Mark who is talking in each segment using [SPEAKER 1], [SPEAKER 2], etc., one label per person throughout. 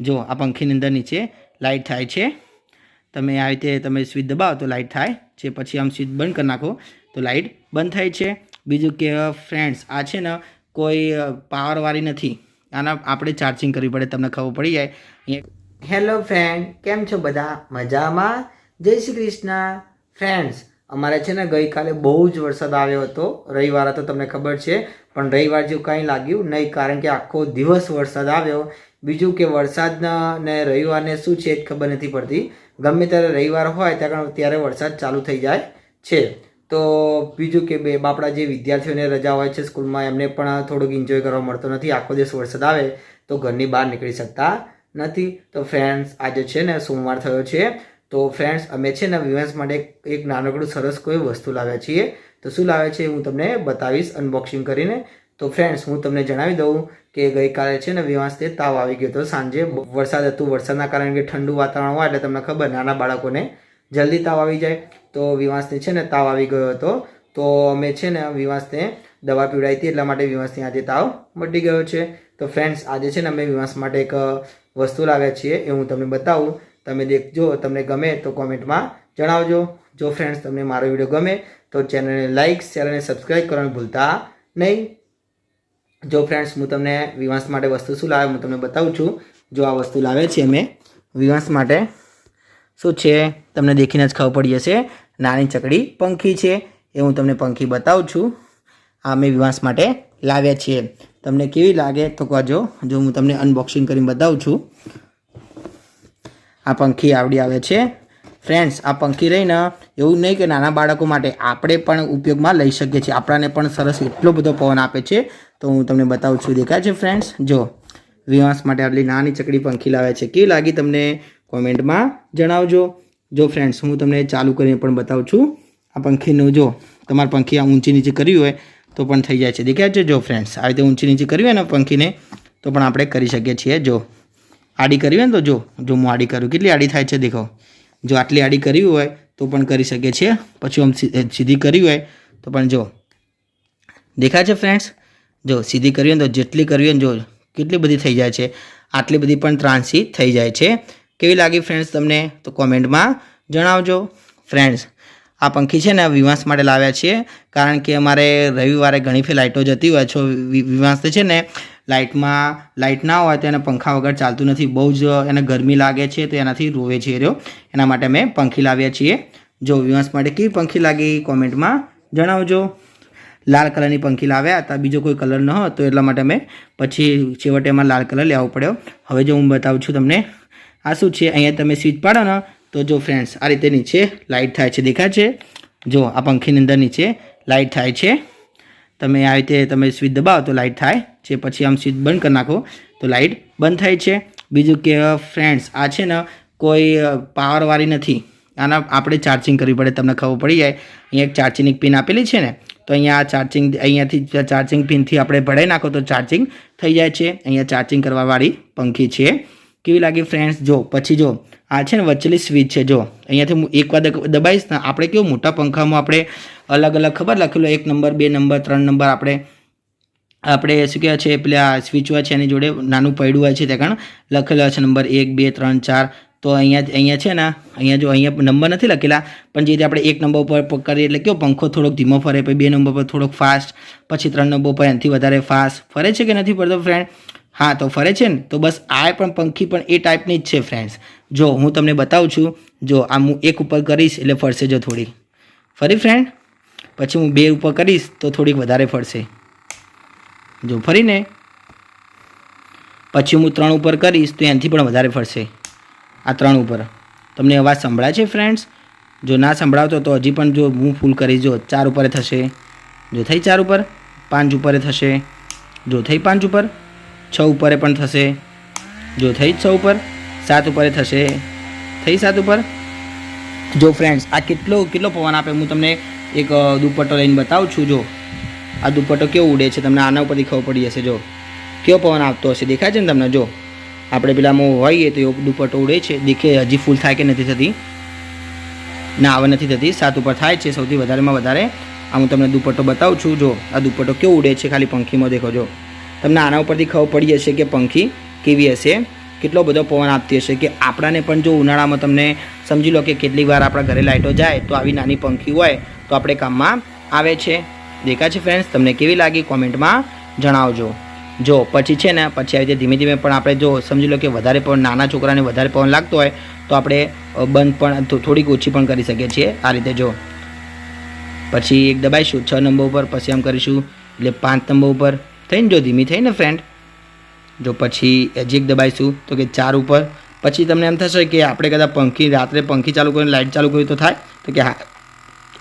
[SPEAKER 1] જો, આ પંખીની અંદર નીચે લાઇટ થાય છે. તમે આ રીતે તમે સ્વિચ દબાવો તો લાઇટ થાય. છે પછી આમ સ્વિચ બંધ કરી નાખો તો લાઇટ બંધ થાય છે. બીજું કે ફ્રેન્ડ્સ આ છે ને કોઈ પાવરવાળી નથી. આના આપણે ચાર્જિંગ કરવી પડે, તમને ખબર પડી જાય. હેલો ફ્રેન્ડ કેમ છો બધા? મજામાં? જય શ્રી કૃષ્ણ. ફ્રેન્ડ્સ અમારે છે ને ગઈકાલે બહુ જ વરસાદ આવ્યો હતો. રવિવાર હતો તમને ખબર છે, પણ રવિવાર જેવું કંઈ લાગ્યું નહીં, કારણ કે આખો દિવસ વરસાદ આવ્યો. બીજું કે વરસાદના ને રવિવારને શું છે ખબર નથી પડતી. ગમે ત્યારે રવિવાર હોય ત્યાં ત્યારે વરસાદ ચાલુ થઈ જાય છે. તો બીજું કે બે બાપડા જે વિદ્યાર્થીઓને રજા હોય છે સ્કૂલમાં, એમને પણ થોડુંક એન્જોય કરવા મળતો નથી. આખો દિવસ વરસાદ આવે તો ઘરની બહાર નીકળી શકતા નથી. તો ફ્રેન્ડ્સ આજે છે ને સોમવાર થયો છે. તો ફ્રેન્ડ્સ અમે છે ને વિવાસ માટે એક નાનકડું સરસ કોઈ વસ્તુ લાવ્યા છીએ. તો શું લાવ્યા છે હું તમને બતાવીશ અનબોક્સિંગ કરીને. તો ફ્રેન્ડ્સ હું તમને જણાવી દઉં કે ગઈકાલે છે ને વિવાસથી તાવ આવી ગયો હતો. સાંજે વરસાદ હતું. વરસાદના કારણે કે ઠંડુ વાતાવરણ હોય એટલે તમને ખબર, નાના બાળકોને જલ્દી તાવ આવી જાય. તો વિવાસને છે ને તાવ આવી ગયો હતો. તો અમે છે ને વિવાસને દવા પીવડાવી હતી, એટલા માટે વિવાસને આજે તાવ મટી ગયો છે. તો ફ્રેન્ડ્સ આજે છે ને અમે વિવાસ માટે એક વસ્તુ લાવ્યા છીએ એ હું તમને બતાવું. તમે દેખજો, તમને ગમે તો કોમેન્ટમાં જણાવજો. જો ફ્રેન્ડ્સ તમને મારો વીડિયો ગમે તો ચેનલને લાઇક શેર સબસ્ક્રાઈબ કરવાનું ભૂલતા નહીં. જો ફ્રેન્ડ્સ હું તમને વિવાંશ માટે વસ્તુ શું લાવે હું તમને બતાવું છું. જો આ વસ્તુ લાવે છે અમે વિવાંશ માટે શું છે? તમને દેખીને જ ખબર પડી જશે. નાની ચકડી પંખી છે, એ હું તમને પંખી બતાવું છું. આ અમે વિવાંશ માટે લાવ્યા છીએ. તમને કેવી લાગે તો કહેજો. જો હું તમને અનબોક્સિંગ કરીને બતાવું છું. આ પંખી આવડી આવે છે. ફ્રેન્ડ્સ આ પંખી રહીને એવું નહીં કે નાના બાળકો માટે આપણે પણ ઉપયોગમાં લઈ શકીએ છીએ. આપણાને પણ સરસ એટલો બધો પવન આપે છે. તો હું તમને બતાવું છું, દેખાય છે ફ્રેન્ડ્સ જો વિવાસ માટે આટલી નાની ચકડી પંખી લાવે છે. કેવી લાગી તમને? કોમેન્ટમાં જણાવજો. જો ફ્રેન્ડ્સ હું તમને ચાલુ કરીને પણ બતાવું છું. આ પંખીનું જો, તમારે પંખી આ ઊંચી નીચે કરવી હોય તો પણ થઈ જાય છે. દેખાય છે? જો ફ્રેન્ડ્સ આ રીતે ઊંચી નીચે કરવી હોય ને પંખીને, તો પણ આપણે કરી શકીએ છીએ. જો, આડી કરવી હોય ને તો જો જો હું આડી કરું. કેટલી આડી થાય છે દેખો જો આટલી આડી કરવી હોય તો પણ કરી શકીએ છીએ પછી આમ સીધી કરવી હોય તો પણ જો. દેખાય છે ફ્રેન્ડ્સ જો સીધી કરવી હોય તો જેટલી કરવી હોય જો કેટલી બધી થઈ જાય છે. આટલી બધી પણ ત્રાંસી થઈ જાય છે. કેવી લાગી ફ્રેન્ડ્સ તમને? તો કોમેન્ટમાં જણાવજો. ફ્રેન્ડ્સ આ પંખી છે ને વિવાસ માટે લાવ્યા છીએ. કારણ કે અમારે રવિવારે ઘણી ફેર લાઇટો જતી હોય છો. વિવાસ છે ને લાઇટમાં, લાઇટ ના હોય તો એને પંખા વગર ચાલતું નથી. બહુ જ એને ગરમી લાગે છે તો એનાથી રોવે છે રહ્યો. એના માટે અમે પંખી લાવ્યા છીએ. જો વિવાસ માટે કેવી પંખી લાગી કોમેન્ટમાં જણાવજો. લાલ કલરની પંખી લાવ્યા હતા. બીજો કોઈ કલર ન હતો એટલા માટે અમે પછી છેવટે એમાં લાલ કલર લેવો પડ્યો. હવે જો હું બતાવું છું તમને આ શું છે? અહીંયા તમે સ્વિચ પાડો ને, તો જો ફ્રેન્ડ્સ આ રીતે નીચે લાઇટ થાય છે. દેખાય છે? જો આ પંખીની અંદર નીચે લાઇટ થાય છે. તમે આ રીતે તમે સ્વિચ દબાવો તો લાઇટ થાય. છે પછી આમ સ્વિચ બંધ કરી નાખો, તો લાઇટ બંધ થાય છે. બીજું કે ફ્રેન્ડ્સ આ છે ને કોઈ પાવરવાળી નથી. આના આપણે ચાર્જિંગ કરવી પડે, તમને ખબર પડી જાય. અહીંયા એક ચાર્જિંગની પિન આપેલી છે ને, તો અહીંયા આ ચાર્જિંગ અહીંયાથી ચાર્જિંગ પિનથી આપણે ભરાઈ નાખો તો ચાર્જિંગ થઈ જાય છે. અહીંયા ચાર્જિંગ કરવાવાળી પંખી છે. કેવી લાગી ફ્રેન્ડ્સ જો, પછી જો, આ છે ને વચ્ચેલી સ્વિચ છે, જો. અહીંયાથી હું એક વાર દબ- દબાવીશ ને, આપણે કેવું મોટા પંખામાં આપણે અલગ અલગ ખબર લખેલું, એક નંબર બે નંબર ત્રણ નંબર આપણે આપણે શું કહેવાય છે, પેલા સ્વિચ હોય છે, એની જોડે નાનું પૈડું હોય છે, ત્યાં લખેલો છે નંબર એક, બે, ત્રણ, ચાર. તો અહીંયા અહીંયા છે ને, અહીંયા જો, અહીંયા નંબર નથી લખેલા, પણ જે રીતે આપણે એક નંબર ઉપર કરીએ એટલે કેવો પંખો થોડોક ધીમો ફરે, પછી બે નંબર પર થોડોક ફાસ્ટ પછી ત્રણ નંબર પર એનાથી વધારે ફાસ્ટ ફરે છે કે નથી ફરતો ફ્રેન્ડ હા, તો ફરે છે ને, તો બસ આ પણ પંખી પણ એ ટાઈપની જ છે ફ્રેન્ડ્સ જો, હું તમને બતાવું છું, જો, આ હું એક ઉપર કરીશ એટલે ફરશે જો થોડી ફરી ફ્રેન્ડ પછી હું બે ઉપર કરીશ તો થોડીક વધારે ફરશે. જો ફરીને, પછી હું ત્રણ ઉપર કરીશ તો એનાથી પણ વધારે ફરશે. આ ત્રણ ઉપર. તમને અવાજ સંભળાય છે ફ્રેન્ડ્સ જો ના સંભળાવતો તો હજી પણ જો હું ફૂલ કરીશ, જો ચાર ઉપર થશે, જો થઈ ચાર ઉપર, પાંચ ઉપર થશે, જો થઈ પાંચ ઉપર, છ ઉપરે પણ થશે, જો થઈ છ ઉપર, સાત ઉપરે થશે, થઈ સાત ઉપર. જો ફ્રેન્ડ્સ આ કેટલો કેટલો પવન આપે હું તમને એક દુપટ્ટો લઈને બતાવું છું, જો. આ દુપટ્ટો કેવો ઉડે છે? તમને આના ઉપરથી ખબર પડી જશે જો. કેવો પવન આવતો હશે? દેખાય છે ને તમને? જો. આપણે પેલામાં હોઈએ તો એવો દુપટ્ટો ઉડે છે. દેખે હજી ફૂલ થાય કે નથી થતી? ના આવે નથી થતી. સાત ઉપર થાય છે સૌથી વધારેમાં વધારે. આ હું તમને દુપટ્ટો બતાવું છું. જો, આ દુપટ્ટો કેવો ઉડે છે ખાલી પંખીમાં દેખો, જો. તમને આના ઉપરથી ખબર પડી જશે કે પંખી કેવી હશે, કેટલો બધો પવન આપતી હશે કે આપણાને પણ જો ઉનાળામાં તમને સમજી લો કે કેટલીક વાર આપણા ઘરે લાઇટો જાય તો આવી નાની પંખી હોય તો આપણે કામમાં આવે છે. દેખાય છે ફ્રેન્ડ્સ તમને કેવી લાગી કોમેન્ટમાં જણાવજો. જો પછી છે ને, પછી આવી રીતે ધીમે ધીમે પણ આપણે જો સમજી લો કે વધારે પવન, નાના છોકરાને વધારે પવન લાગતો હોય, તો આપણે બંધ પણ થોડીક ઓછી પણ કરી શકીએ છીએ. આ રીતે જો. પછી એક દબાઈશું, છ નંબર ઉપર, પછી આમ કરીશું, એટલે પાંચ નંબર ઉપર. થઈને જો ધીમી થઈને ફ્રેન્ડ જો પછી હજી એક દબાઈશું, તો કે ચાર ઉપર. પછી તમને એમ થશે કે આપણે કદાચ પંખી, રાત્રે પંખી ચાલુ કરીને લાઇટ ચાલુ કરી તો થાય? તો કે હા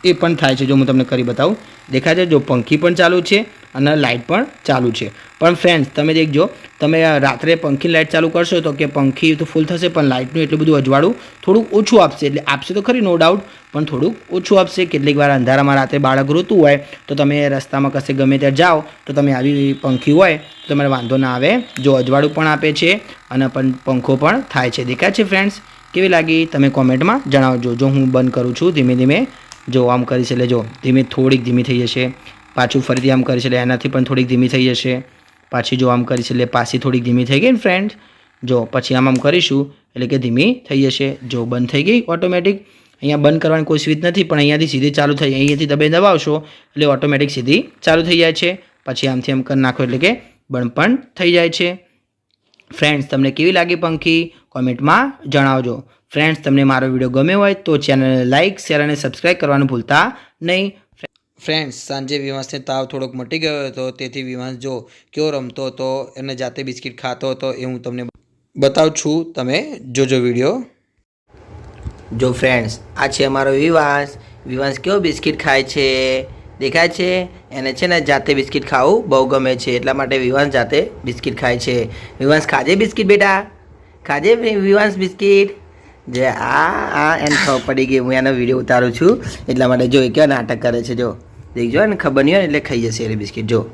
[SPEAKER 1] એ પણ થાય છે, જો હું તમને કરી બતાવું. દેખાય છે, જો પંખી પણ ચાલુ છે અને લાઇટ પણ ચાલુ છે. પણ ફ્રેન્ડ્સ તમે દેખજો, તમે રાત્રે પંખી લાઇટ ચાલુ કરશો તો કે પંખી તો ફૂલ થશે, પણ લાઇટનું એટલું બધું અજવાળું થોડુંક ઓછું આપશે. એટલે આપશે તો ખરી નો ડાઉટ પણ થોડુંક ઓછું આપશે. કેટલીક વાર અંધારામાં રાત્રે બાળક રોતું હોય, તો તમે રસ્તામાં કશે ગમે ત્યાં જાઓ, તો તમે આવી પંખી હોય, તો તમારે વાંધો ના આવે. જો અજવાળું પણ આપે છે અને પણ પંખો પણ થાય છે. દેખાય છે ફ્રેન્ડ્સ કેવી લાગી? તમે કોમેન્ટમાં જણાવજો. જો હું બંધ કરું છું, ધીમે ધીમે જો આમ કરીશ એટલે જો ધીમે થોડીક ધીમી થઈ જશે. પાછું ફરીથી આમ કરીશ એટલે એનાથી પણ થોડીક ધીમી થઈ જશે. પાછી જો આમ કરીશ એટલે પાછી થોડીક ધીમી થઈ ગઈ ને ફ્રેન્ડ જો પછી આમ આમ કરીશું એટલે કે ધીમી થઈ જશે. જો બંધ થઈ ગઈ ઓટોમેટિક અહીંયા બંધ કરવાની કોઈ સ્વિચ નથી પણ અહીંયાથી સીધી ચાલુ થઈ અહીંયાથી તમે દબાવશો એટલે ઓટોમેટિક સીધી ચાલુ થઈ જાય છે. પછી આમથી આમ કરી નાખો એટલે કે બંધ પણ થઈ જાય છે. ફ્રેન્ડ્સ તમને કેવી લાગી પંખી? કોમેન્ટમાં જણાવજો. ફ્રેન્ડ્સ તમને મારો વીડિયો ગમ્યો હોય તો ચેનલને લાઇક શેર અને સબસ્ક્રાઇબ કરવાનું ભૂલતા નહીં. ફ્રેન્ડ્સ સાંજે વિવાંશને તાવ થોડોક મટી ગયો હતો, તેથી વિવાંશ જો કયો રમતો હતો, એને જાતે બિસ્કિટ ખાતો હતો એ હું તમને બતાવું છું. તમે જોજો વીડિયો. જો ફ્રેન્ડ્સ આ છે અમારો વિવાંશ વિવાંશ કેવો બિસ્કિટ ખાય છે? દેખાય છે? એને છે ને જાતે બિસ્કિટ ખાવું બહુ ગમે છે, એટલા માટે વિવાંશ જાતે બિસ્કિટ ખાય છે. વિવાંશ ખાજે બિસ્કિટ બેટા? ખાજે વિવાંશ બિસ્કિટ? જે આ આ એને ખબર પડી ગઈ, હું એનો વીડિયો ઉતારું છું. એટલા માટે જો એ કેવા નાટક કરે છે, જો. દેખજો એને ખબર નહીં હોય એટલે ખાઈ જશે એને બિસ્કિટ, જો.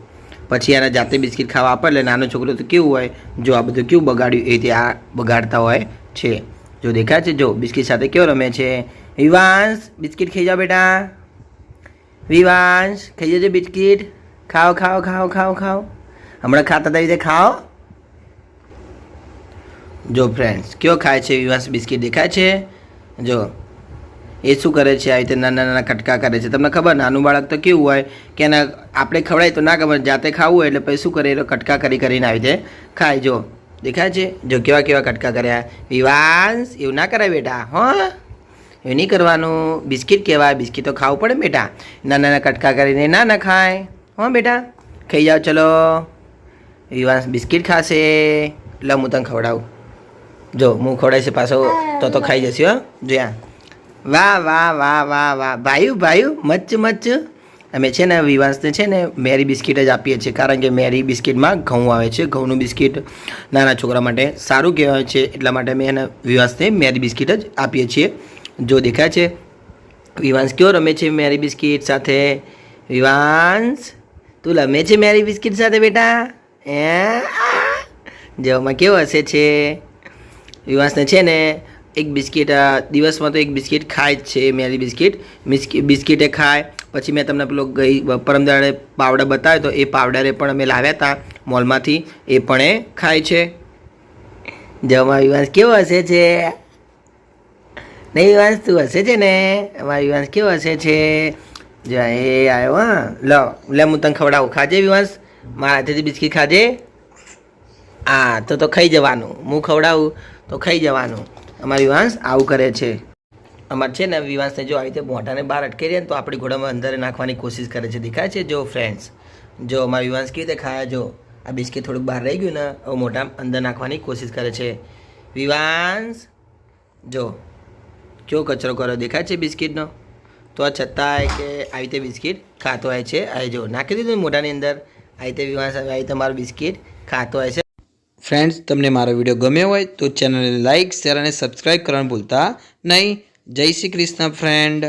[SPEAKER 1] પછી એને જાતે બિસ્કિટ ખાવા આપે એટલે નાનો છોકરો તો કેવું હોય, જો આ બધું કેવું બગાડ્યું, એ રીતે આ બગાડતા હોય છે. જો દેખાય છે, જો, બિસ્કિટ સાથે કેવો રમે છે? વિવાંશ, બિસ્કિટ ખાઈ જાઓ બેટા. વિવાંશ, ખાઈ જજો બિસ્કિટ. ખાઓ ખાઓ ખાઓ ખાઓ ખાઓ. હમણાં ખાતા હતા રીતે ખાઓ. જો ફ્રેન્ડ્સ કયો ખાય છે વિવાંશ બિસ્કિટ દેખાય છે? જો, એ શું કરે છે આવી રીતે નાના નાના કટકા કરે છે? તમને ખબર, નાનું બાળક તો કેવું હોય કે એના આપણે ખવડાય તો ના ખબર, જાતે ખાવું હોય એટલે પછી શું કરે, એ કટકા કરી કરીને આવી રીતે ખાય. જો, દેખાય છે? જો, કેવા કેવા કટકા કર્યા? વિવાંશ, એવું ના કરાય બેટા, હો? એવું નહીં કરવાનું. બિસ્કિટ કહેવાય, બિસ્કિટ તો ખાવું પડે બેટા. નાના નાના કટકા કરીને ના ના ખાય. હો બેટા? ખાઈ જાઓ, ચલો. વિવાંશ બિસ્કિટ ખાશે. એટલે હું તને ખવડાવું. જો, હું ખવડાવીશ પાછો, તો તો ખાઈ જશે હો. જોયા વાહ વાહ વાહ વાહ વાહ. ભાઈ ભાઈ મચ્ચ મચ્ચ અમે છે ને, વિવાંશને છે ને, મેરી બિસ્કિટ જ આપીએ છીએ. કારણ કે મેરી બિસ્કિટમાં ઘઉં આવે છે, ઘઉંનું બિસ્કિટ નાના છોકરા માટે સારું કહેવાય છે. એટલા માટે અમે એને વિવાંશને મેરી બિસ્કિટ જ આપીએ છીએ. જો, દેખાય છે? વિવાંશ કયો રમે છે મેરી બિસ્કિટ સાથે? વિવાંશ, તું રમે છે મેરી બિસ્કિટ સાથે બેટા? હે? જેવામાં કેવું હશે છે? વિવાસને છે ને એક બિસ્કિટ દિવસમાં તો એક બિસ્કિટ ખાય જ છે મેરી બિસ્કિટ. બિસ્કિટ ખાય, પછી મેં તમને પેલો ગઈ પરમદાડે પાવડર બતાવ્યો તો એ પાવડરે પણ અમે લાવ્યા હતા મોલમાંથી, એ પણ એ ખાય છે. જમા વિવાંશ કેવો હશે છે? નહીં વાંસ તું હશે છે ને? અમારા વિવાંશ કેવો હશે છે? જો, એ આવ્યો હા. લો, લે, હું તને ખવડાવું. ખાજે વિવાંશ મારા હાથેથી બિસ્કિટ ખાજે? હા, તો તો ખાઈ જવાનું. હું ખવડાવું? તો ખાઈ જવાનું. અમારી વાંસ આવું કરે છે. અમારે છે ને વિવાંશને જો આવી રીતે મોઢાને બહાર અટકી રહ્યા તો આપણી ઘોડામાં અંદર નાખવાની કોશિશ કરે છે. દેખાય છે જો ફ્રેન્ડ્સ જો અમારી વિવાંસ કેવી રીતે ખાયા? જો આ બિસ્કિટ થોડુંક બહાર રહી ગયું ને હવે મોઢા અંદર નાખવાની કોશિશ કરે છે. વિવાંશ જો કયો કચરો કરો દેખાય છે બિસ્કિટનો? તો છતાંય કે આવી રીતે બિસ્કિટ ખાતો હોય છે. આ જો, નાખી દીધું મોઢાની અંદર? આવી રીતે વિવાંશ આવી રીતે મારું બિસ્કિટ ખાતો હોય છે. ફ્રેન્ડ્સ તમને મારો વીડિયો ગમ્યો હોય તો ચેનલને લાઇક શેર અને સબસ્ક્રાઈબ કરવાનું ભૂલતા નહીં. જય શ્રી કૃષ્ણ ફ્રેન્ડ